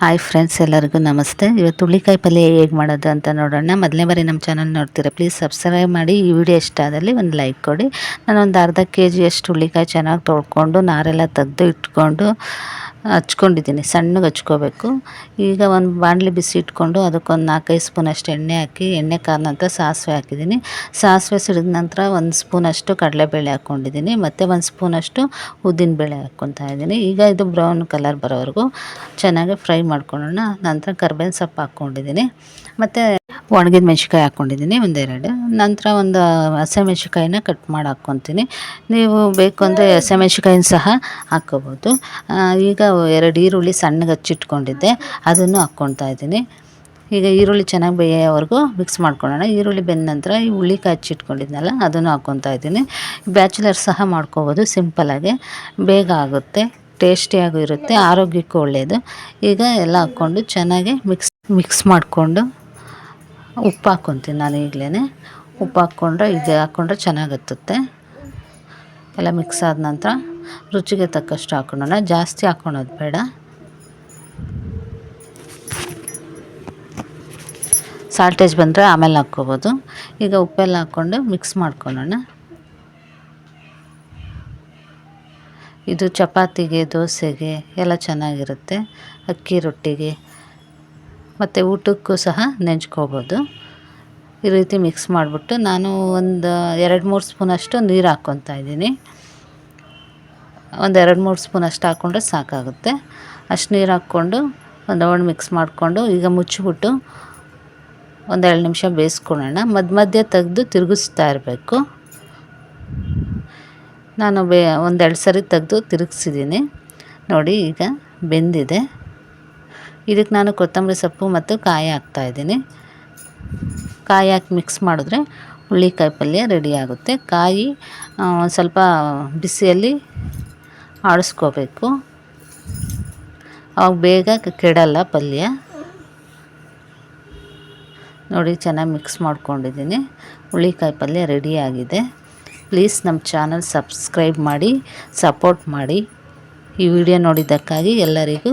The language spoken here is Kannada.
ಹಾಯ್ ಫ್ರೆಂಡ್ಸ್ ಎಲ್ಲರಿಗೂ ನಮಸ್ತೆ. ಇವತ್ತು ಹುಳಿಕಾಯಿ ಪಲ್ಯ ಹೇಗೆ ಮಾಡೋದು ಅಂತ ನೋಡೋಣ. ಮೊದಲನೇ ಬಾರಿ ನಮ್ಮ ಚಾನಲ್ ನೋಡ್ತೀರಾ ಪ್ಲೀಸ್ ಸಬ್ಸ್ಕ್ರೈಬ್ ಮಾಡಿ. ಈ ವಿಡಿಯೋ ಇಷ್ಟ ಆದಲ್ಲಿ ಒಂದು ಲೈಕ್ ಕೊಡಿ. ನಾನು ಒಂದು ಅರ್ಧ ಕೆ ಜಿಯಷ್ಟು ಹುಳಿಕಾಯಿ ಚೆನ್ನಾಗಿ ತೊಳ್ಕೊಂಡು, ನಾರೆಲ್ಲ ತೆಗೆದು ಇಟ್ಕೊಂಡು ಹಚ್ಕೊಂಡಿದ್ದೀನಿ, ಸಣ್ಣಗೆ ಹಚ್ಕೋಬೇಕು. ಈಗ ಒಂದು ಬಾಣಲಿ ಬಿಸಿ ಇಟ್ಕೊಂಡು ಅದಕ್ಕೊಂದು ನಾಲ್ಕೈದು ಸ್ಪೂನಷ್ಟು ಎಣ್ಣೆ ಹಾಕಿ, ಎಣ್ಣೆ ಕಾದ ನಂತರ ಸಾಸಿವೆ ಹಾಕಿದ್ದೀನಿ. ಸಾಸಿವೆ ಸಿಡಿದ ನಂತರ ಒಂದು ಸ್ಪೂನಷ್ಟು ಕಡಲೆಬೇಳೆ ಹಾಕ್ಕೊಂಡಿದ್ದೀನಿ ಮತ್ತು ಒಂದು ಸ್ಪೂನಷ್ಟು ಉದ್ದಿನಬೇಳೆ ಹಾಕ್ಕೊತಾ ಇದ್ದೀನಿ. ಈಗ ಇದು ಬ್ರೌನ್ ಕಲರ್ ಬರೋವರೆಗೂ ಚೆನ್ನಾಗಿ ಫ್ರೈ ಮಾಡ್ಕೊಳ್ಳೋಣ. ನಂತರ ಕರ್ಬೇವಿನ ಸೊಪ್ಪು ಹಾಕ್ಕೊಂಡಿದ್ದೀನಿ ಮತ್ತು ಒಣಗಿದ ಮೆಣಸಿಕಾಯಿ ಹಾಕ್ಕೊಂಡಿದ್ದೀನಿ, ಒಂದೆರಡು. ನಂತರ ಒಂದು ಹಸಿಮೆಣ್ಸಿನ್ಕಾಯಿನ ಕಟ್ ಮಾಡಿ ಹಾಕ್ಕೊತೀನಿ. ನೀವು ಬೇಕು ಅಂದರೆ ಹಸಿಮೆಣ್ಸಿನ್ಕಾಯಿನ ಸಹ ಹಾಕ್ಕೋಬೋದು. ಈಗ ಎರಡು ಈರುಳ್ಳಿ ಸಣ್ಣಗೆ ಹಚ್ಚಿಟ್ಕೊಂಡಿದ್ದೆ, ಅದನ್ನು ಹಾಕ್ಕೊಳ್ತಾ ಇದ್ದೀನಿ. ಈಗ ಈರುಳ್ಳಿ ಚೆನ್ನಾಗಿ ಬೇಯೋವರೆಗೂ ಮಿಕ್ಸ್ ಮಾಡ್ಕೊಳ್ಳೋಣ. ಈರುಳ್ಳಿ ಬೆಂದ ನಂತರ ಈ ಹುಳ್ಳಿಕಾಯಿ ಹಚ್ಚಿಟ್ಕೊಂಡಿದ್ನಲ್ಲ, ಅದನ್ನು ಹಾಕ್ಕೊತಾ ಇದ್ದೀನಿ. ಬ್ಯಾಚುಲರ್ ಸಹ ಮಾಡ್ಕೋಬೋದು ಸಿಂಪಲಾಗಿ ಬೇಗ ಆಗುತ್ತೆ, ಟೇಸ್ಟಿಯಾಗೂ ಇರುತ್ತೆ, ಆರೋಗ್ಯಕ್ಕೂ ಒಳ್ಳೆಯದು ಈಗ ಎಲ್ಲ ಹಾಕ್ಕೊಂಡು ಚೆನ್ನಾಗಿ ಮಿಕ್ಸ್ ಮಿಕ್ಸ್ ಮಾಡಿಕೊಂಡು ಉಪ್ಪು ಹಾಕ್ಕೊತೀನಿ ನಾನು ಈಗಲೇ ಉಪ್ಪು ಹಾಕ್ಕೊಂಡ್ರೆ ಇದು ಹಾಕ್ಕೊಂಡ್ರೆ ಚೆನ್ನಾಗತ್ತೆ ಹತ್ತುತ್ತೆ ಎಲ್ಲ ಮಿಕ್ಸ್ ಆದ ನಂತರ ರುಚಿಗೆ ತಕ್ಕಷ್ಟು ಹಾಕೊಳ್ಳೋಣ ಜಾಸ್ತಿ ಹಾಕ್ಕೊಳೋದು ಬೇಡ. ಸಾಲ್ಟೇಜ್ ಬಂದರೆ ಆಮೇಲೆ ಹಾಕ್ಕೋಬೋದು. ಈಗ ಉಪ್ಪೆಲ್ಲ ಹಾಕ್ಕೊಂಡು ಮಿಕ್ಸ್ ಮಾಡ್ಕೊಳ್ಳೋಣ ಇದು ಚಪಾತಿಗೆ, ದೋಸೆಗೆ ಎಲ್ಲ ಚೆನ್ನಾಗಿರುತ್ತೆ. ಅಕ್ಕಿ ರೊಟ್ಟಿಗೆ. ಮತ್ತು ಊಟಕ್ಕೂ ಸಹ ನೆಂಚ್ಕೋಬೋದು. ಈ ರೀತಿ ಮಿಕ್ಸ್ ಮಾಡಿಬಿಟ್ಟು ನಾನು ಒಂದು ಎರಡು ಮೂರು ಸ್ಪೂನಷ್ಟು ನೀರು ಹಾಕ್ಕೊತಾ ಇದ್ದೀನಿ. ಒಂದು ಎರಡು ಮೂರು ಸ್ಪೂನ್ ಅಷ್ಟು ಹಾಕ್ಕೊಂಡ್ರೆ ಸಾಕಾಗುತ್ತೆ. ಅಷ್ಟು ನೀರು ಹಾಕ್ಕೊಂಡು ಒಂದು ರೌಂಡ್ ಮಿಕ್ಸ್ ಮಾಡಿಕೊಂಡು ಈಗ ಮುಚ್ಚಿಬಿಟ್ಟು ಒಂದು ಎರಡು ನಿಮಿಷ ಬೇಯಿಸ್ಕೊಳ್ಳೋಣ. ಮಧ್ಯ ಮಧ್ಯ ತೆಗೆದು ತಿರುಗಿಸ್ತಾ ಇರಬೇಕು. ನಾನು ಬೇ, ಒಂದೆರಡು ಸರಿ ತೆಗೆದು ತಿರುಗಿಸಿದ್ದೀನಿ. ನೋಡಿ ಈಗ ಬೆಂದಿದೆ. ಇದಕ್ಕೆ ನಾನು ಕೊತ್ತಂಬರಿ ಸೊಪ್ಪು ಮತ್ತು ಕಾಯಿ ಹಾಕ್ತಾಯಿದ್ದೀನಿ ಕಾಯಿ ಹಾಕಿ ಮಿಕ್ಸ್ ಮಾಡಿದ್ರೆ ಹುಳ್ಳಿಕಾಯಿ ಪಲ್ಯ ರೆಡಿ ಆಗುತ್ತೆ. ಕಾಯಿ ಸ್ವಲ್ಪ ಬಿಸಿಯಲ್ಲಿ ಆಡಿಸ್ಕೋಬೇಕು. ಅವಾಗ ಬೇಗ ಕೆಡಲ್ಲ ಪಲ್ಯ. ನೋಡಿ ಚೆನ್ನಾಗಿ ಮಿಕ್ಸ್ ಮಾಡ್ಕೊಂಡಿದ್ದೀನಿ. ಹುಳ್ಳಿಕಾಯಿ ಪಲ್ಯ ರೆಡಿಯಾಗಿದೆ ಪ್ಲೀಸ್ ನಮ್ಮ ಚಾನಲ್ ಸಬ್ಸ್ಕ್ರೈಬ್ ಮಾಡಿ ಸಪೋರ್ಟ್ ಮಾಡಿ. ಈ ವಿಡಿಯೋ ನೋಡಿದ್ದಕ್ಕಾಗಿ ಎಲ್ಲರಿಗೂ